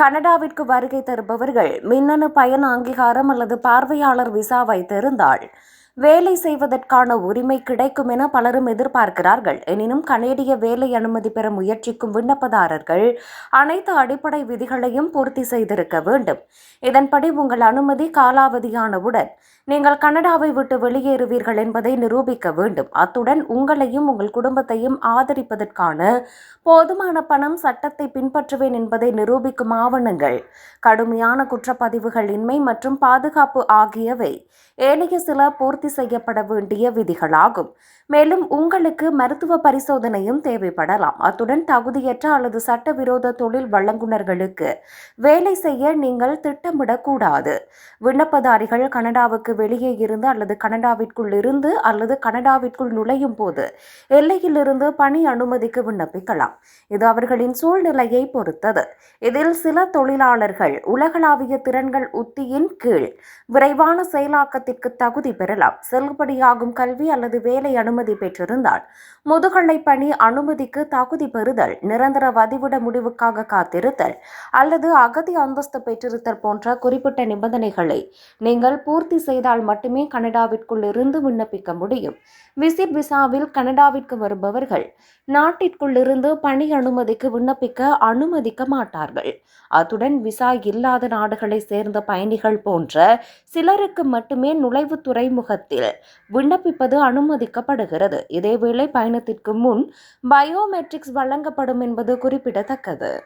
கனடாவிற்கு வருகை தருபவர்கள் மின்னணு பயண அங்கீகாரம் அல்லது பார்வையாளர் விசா வைத்திருந்தால் வேலை செய்வதற்கான உரிமை கிடைக்கும் என பலரும் எதிர்பார்க்கிறார்கள். எனினும் கனேடிய வேலை அனுமதி பெற முயற்சிக்கும் விண்ணப்பதாரர்கள் அனைத்து அடிப்படை விதிகளையும் பூர்த்தி செய்திருக்க வேண்டும். இதன்படி உங்கள் அனுமதி காலாவதியானவுடன் நீங்கள் கனடாவை விட்டு வெளியேறுவீர்கள் என்பதை நிரூபிக்க வேண்டும். அத்துடன் உங்களையும் உங்கள் குடும்பத்தையும் ஆதரிப்பதற்கான போதுமான பணம் சட்டத்தை பின்பற்றுவேன் என்பதை நிரூபிக்கும் ஆவணங்கள் கடுமையான குற்றப்பதிவுகள் இன்மை மற்றும் பாதுகாப்பு ஆகியவை ஏனைய சில பூர்த்தி செய்யப்பட வேண்டிய விதிகளாகும். மேலும் உங்களுக்கு மருத்துவ பரிசோதனையும் தேவைப்படலாம். அத்துடன் தகுதியற்ற அல்லது சட்டவிரோத தொழில் வழங்குனர்களுக்கு வேலை செய்ய நீங்கள் திட்டமிடக்கூடாது. விண்ணப்பதாரிகள் கனடாவுக்கு வெளியே இருந்து அல்லது கனடாவிற்குள் இருந்து அல்லது கனடாவிற்குள் நுழையும் போது எல்லையிலிருந்து பணி அனுமதிக்கு விண்ணப்பிக்கலாம். இது அவர்களின் சூழ்நிலையை பொறுத்தது. இதில் சில தொழிலாளர்கள் உலகளாவிய திறன்கள் உத்தியின் கீழ் விரைவான செயலாக்கத்திற்கு தகுதி பெறலாம். செல்லுபடியாகும் கல்வி அல்லது வேலை அனுமதி பெற்றிருந்தால் முதுகலை பணி அனுமதிக்கு தகுதி பெறுதல் நிரந்தர வதிவிட முடிவுக்காக காத்திருத்தல் அல்லது அகதி அந்தஸ்து பெற்றிருத்தல் போன்ற குறிப்பிட்ட நிபந்தனைகளை நீங்கள் பூர்த்தி செய்தால் மட்டுமே கனடாவிற்குள் இருந்து விண்ணப்பிக்க முடியும். விசிட் விசாவில் கனடாவிற்கு வருபவர்கள் நாட்டிற்குள் இருந்து பணி அனுமதிக்கு விண்ணப்பிக்க அனுமதிக்க மாட்டார்கள். அத்துடன் விசா இல்லாத நாடுகளை சேர்ந்த பயணிகள் போன்ற சிலருக்கு மட்டுமே நுழைவு இணையதளத்தில் விண்ணப்பிப்பது அனுமதிக்கப்படுகிறது. இதேவேளை பயணத்திற்கு முன் பயோமெட்ரிக்ஸ் வழங்கப்படும் என்பது குறிப்பிடத்தக்கது.